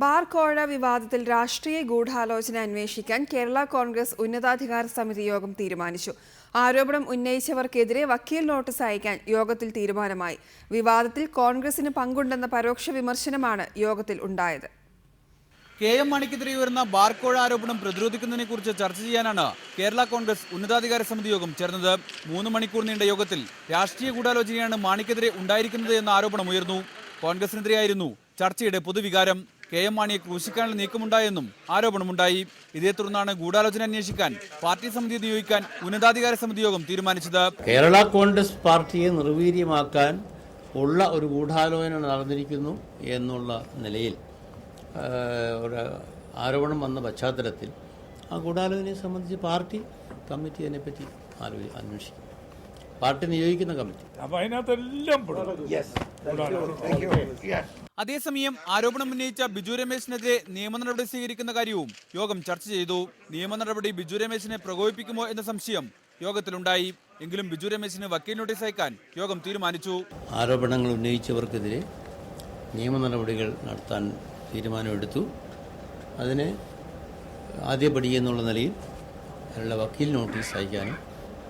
Bar കോഴ വിവാദത്തിൽ രാഷ്ട്രീയ ഗൂഢാലോചന അന്വേഷിക്കാൻ കേരള കോൺഗ്രസ് ഉന്നതാധികാര സമിതി യോഗം തീരുമാനിച്ചു. ആരോപണം ഉന്നയിച്ചവർക്കെതിരെ വക്കീൽ നോട്ടീസ് അയക്കാൻ യോഗത്തിൽ തീരുമാനമായി. വിവാദത്തിൽ കോൺഗ്രസിന് പങ്കുണ്ടെന്ന പരോക്ഷ വിമർശനമാണ് യോഗത്തിൽ ഉണ്ടായത്. കെ എം മാണിക്കെതിരെ ഉയർന്ന ബാർക്കോഴ ആരോപണം പ്രതിരോധിക്കുന്നതിനെ കുറിച്ച് ചർച്ച ചെയ്യാനാണ് കേരള കോൺഗ്രസ് ഉന്നതാധികാര സമിതി യോഗം ചേർന്നത്. മൂന്ന് മണിക്കൂർ നീണ്ട യോഗത്തിൽ രാഷ്ട്രീയ ഗൂഢാലോചനയാണ് മാണിക്കെതിരെ ഉണ്ടായിരിക്കുന്നത് എന്ന ആരോപണം ഉയർന്നു. കോൺഗ്രസിനെതിരെയായിരുന്നു ചർച്ചയുടെ പൊതുവികാരം. കെ എം മാണിയെ ക്രൂശിക്കാനുള്ള നീക്കമുണ്ടായെന്നും ആരോപണമുണ്ടായി. ഇതേ തുടർന്നാണ് ഗൂഢാലോചന അന്വേഷിക്കാൻ പാർട്ടി സമിതി നിയോഗിക്കാൻ ഉന്നതാധികാര സമിതി യോഗം തീരുമാനിച്ചത്. കേരള കോൺഗ്രസ് പാർട്ടിയെ നിർവീര്യമാക്കാൻ ഉള്ള ഒരു ഗൂഢാലോചന നടന്നിരിക്കുന്നു എന്നുള്ള നിലയിൽ ഒരു ആരോപണം വന്ന പശ്ചാത്തലത്തിൽ ആ ഗൂഢാലോചനയെ സംബന്ധിച്ച് പാർട്ടി കമ്മിറ്റി അതിനെപ്പറ്റി ആലോചി അന്വേഷിക്കും. പാർട്ടി നിയോഗിക്കുന്ന കമ്മിറ്റി. അപ്പൊ അതിനകത്തെല്ലാം അതേസമയം ആരോപണം ഉന്നയിച്ച ബിജു രമേശിനെതിരെ നിയമ നടപടി സ്വീകരിക്കുന്ന കാര്യവും യോഗം ചർച്ച ചെയ്തു. നിയമ നടപടി ബിജു രമേശിനെ പ്രകോപിപ്പിക്കുമോ എന്ന സംശയം യോഗത്തിലുണ്ടായി. എങ്കിലും ബിജു രമേശിന് വക്കീൽ നോട്ടീസ് അയക്കാൻ യോഗം തീരുമാനിച്ചു. ആരോപണങ്ങൾ ഉന്നയിച്ചവർക്കെതിരെ നിയമ നടപടികൾ നടത്താൻ തീരുമാനമെടുത്തു. അതിന് ആദ്യപടി എന്നുള്ള നിലയിൽ അതിനുള്ള വക്കീൽ നോട്ടീസ് അയക്കാനും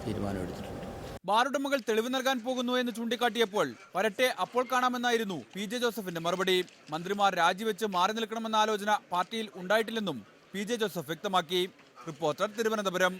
തീരുമാനമെടുത്തിട്ടുണ്ട്. ബാറുടമകൾ തെളിവ് നൽകാൻ പോകുന്നു എന്ന് ചൂണ്ടിക്കാട്ടിയപ്പോൾ വരട്ടെ അപ്പോൾ കാണാമെന്നായിരുന്നു പി ജെ ജോസഫിന്റെ മറുപടി. മന്ത്രിമാർ രാജിവെച്ച് മാറി നിൽക്കണമെന്ന ആലോചന പാർട്ടിയിൽ ഉണ്ടായിട്ടില്ലെന്നും പി ജെ ജോസഫ് വ്യക്തമാക്കി. റിപ്പോർട്ടർ തിരുവനന്തപുരം.